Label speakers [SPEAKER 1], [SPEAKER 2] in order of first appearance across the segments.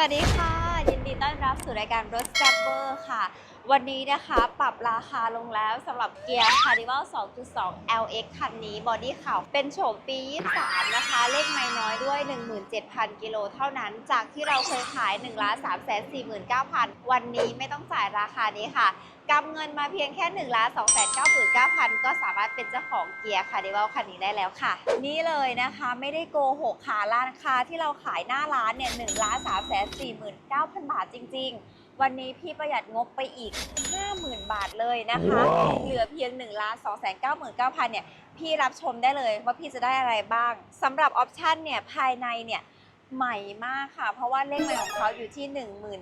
[SPEAKER 1] สวัสดีค่ะ ยินดีต้อนรับสู่รายการรถแซบเบอร์ค่ะ วันนี้นะคะปรับราคาลงแล้วสำหรับเกียร์ Carnival 2.2 LX คันนี้บอดี้ขาวเป็นโฉมปี 23 นะคะ เลขไม่น้อยด้วย 17,000 กิโลเท่านั้น จากที่เราเคยขาย 1 3 4 9 0 0 0 วันนี้ไม่ต้องจ่ายราคานี้ค่ะกำเงินมาเพียงแค่1 2 9 9 9 0 0ก็สามารถเป็นเจ้าของเกียร์ Carnival คันนี้ได้แล้วค่ะ นี่เลยนะคะไม่ได้โกหกค่ะราคาที่เราขายหน้าร้านเนี่ย1 3 4 9 0 0 0บาทจริง ๆ วันนี้พี่ประหยัดงบไปอีก 50,000 บาทเลยนะคะ
[SPEAKER 2] ว้าว
[SPEAKER 1] เหลือเพียง1 2 9 9 9 0 0เนี่ยพี่รับชมได้เลยว่าพี่จะได้อะไรบ้างสำหรับออปชันเนี่ยภายในเนี่ย ใหม่มากค่ะ เพราะว่าเลขใหม่ของเขาอยู่ที่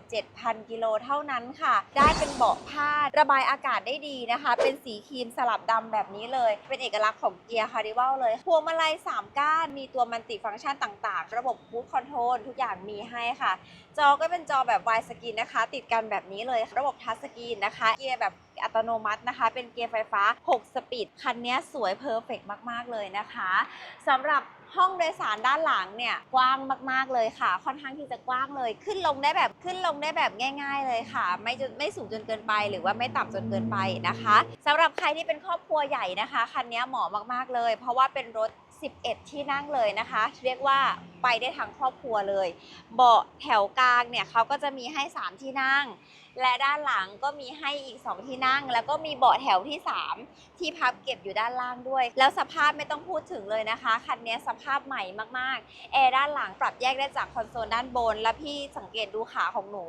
[SPEAKER 1] 17,000 กิโลเท่านั้นค่ะ ได้เป็นเบาะผ้าระบายอากาศได้ดีนะคะ เป็นสีครีมสลับดำแบบนี้เลย เป็นเอกลักษณ์ของเกียร์คาริวัลเลย พวงมาลัย 3 ก้าน มีตัวมันติฟังก์ชันต่างๆ ระบบบูทคอนโทรลทุกอย่างมีให้ค่ะ จอก็เป็นจอแบบวายสกรีนนะคะ ติดกันแบบนี้เลย ระบบทัชสกรีนนะคะ เกียร์แบบ อัตโนมัตินะคะ เป็นเกียร์ไฟฟ้า 6 สปีด คันนี้สวยเพอร์เฟกมาก ๆ เลยนะคะสำหรับห้องโดยสารด้านหลังเนี่ยกว้างมากๆเลยค่ะ ค่อนข้างที่จะกว้างเลย ขึ้นลงได้แบบขึ้นลงได้แบบง่าย ๆ เลยค่ะ ไม่จนไม่สูงจนเกินไป หรือว่าไม่ต่ำจนเกินไปนะคะสำหรับใครที่เป็นครอบครัวใหญ่นะคะคันนี้เหมาะมากๆเลย เพราะว่าเป็นรถ 11 ที่นั่งเลยนะคะ เรียกว่าไปได้ทั้งครอบครัวเลย เบาะแถวกลางเนี่ยเขาก็จะมีให้ 3 ที่นั่ง และด้านหลังก็มีให้อีก 2 ที่นั่ง แล้วก็มีเบาะแถวที่ 3 ที่พับเก็บอยู่ด้านล่างด้วย แล้วสภาพไม่ต้องพูดถึงเลยนะคะ คันนี้สภาพใหม่มากๆ แอร์ด้านหลังปรับแยกได้จากคอนโซลด้านบน แล้วพี่สังเกตดูขาของหนู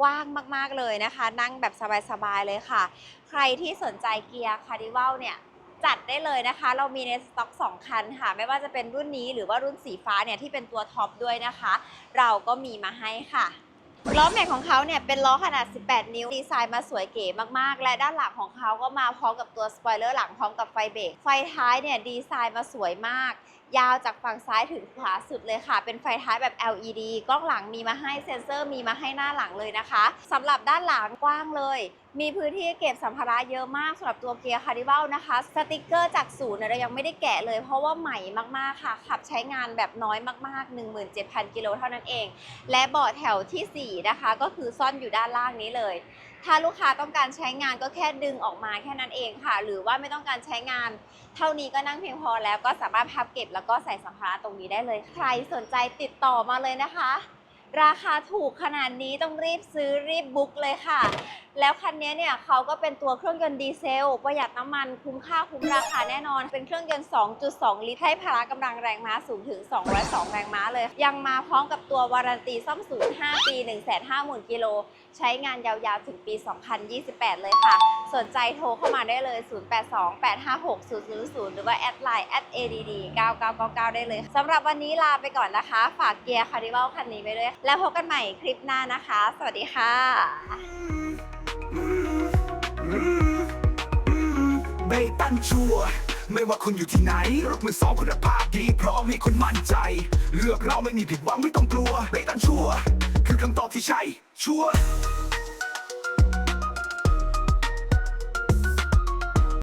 [SPEAKER 1] กว้างมากๆเลยนะคะ นั่งแบบสบายๆเลยค่ะ ใครที่สนใจเกียร์คาร์ดิวัลเนี่ย จัดได้เลยนะคะ เรามีในสต็อก 2 คันค่ะ ไม่ว่าจะเป็นรุ่นนี้หรือว่ารุ่นสีฟ้าเนี่ยที่เป็นตัวท็อปด้วยนะคะ เราก็มีมาให้ค่ะล้อแม็กของเขาเนี่ยเป็นล้อขนาด 18 นิ้ว ดีไซน์มาสวยเก๋มากๆ และด้านหลังของเขาก็มาพร้อมกับตัวสปอยเลอร์หลังพร้อมกับไฟเบรก ไฟท้ายเนี่ยดีไซน์มาสวยมาก ยาวจากฝั่งซ้ายถึงขวาสุดเลยค่ะ เป็นไฟท้ายแบบ LED กล้องหลังมีมาให้เซ็นเซอร์มีมาให้หน้าหลังเลยนะคะสำหรับด้านหลังกว้างเลย มีพื้นที่เก็บสัมภาระเยอะมากสำหรับตัวเกียร์คาร์ดิวัลนะคะ สติกเกอร์จากศูนย์เรายังไม่ได้แกะเลย เพราะว่าใหม่มากๆค่ะ ขับใช้งานแบบน้อยมาก ๆ 17,000 กิโลเท่านั้นเอง และเบาะแถวทีสี่ 4 นะคะ ก็คือซ่อนอยู่ด้านล่างนี้เลย ถ้าลูกค้าต้องการใช้งานก็แค่ดึงออกมาแค่นั้นเองค่ะ หรือว่าไม่ต้องการใช้งาน เท่านี้ก็นั่งเพียงพอแล้วก็สามารถพับเก็บแล้วก็ใส่สัมภาระตรงนี้ได้เลย ใครสนใจติดต่อมาเลยนะคะ ราคาถูกขนาดนี้ต้องรีบซื้อรีบบุ๊กเลยค่ะ แล้วคันนี้เนี่ยเขาก็เป็นตัวเครื่องยนต์ดีเซล ประหยัดน้ำมันคุ้มค่าคุ้มราคาแน่นอน เป็นเครื่องยนต์ 2.2 ลิตรให้พละกำลังแรงม้าสูงถึง 202 แรงม้าเลย ยังมาพร้อมกับตัววารันตีซ่อมศูนย์5ปี 150,000 กิโล ใช้งานยาวๆถึงปี 2028 เลยค่ะ สนใจโทรเข้ามาได้เลย 0828560000 หรือว่าแอดไลน์ @add 9999 ได้เลยสำหรับวันนี้ลาไปก่อนนะคะ ฝากเกียร์คาริวัลคันนี้ไปด้วยแล้วพบกันใหม่คลิปหน้านะคะ สวัสดีค่ะ
[SPEAKER 2] เบตันชัว ไม่ว่าคุณอยู่ที่ไหน รถมือสองคุณภาพดี พร้อมให้คุณมั่นใจ เลือกเราไม่มีผิดหวังไม่ต้องกลัว เบตันชัว คือคำตอบที่ใช่ ชัวร์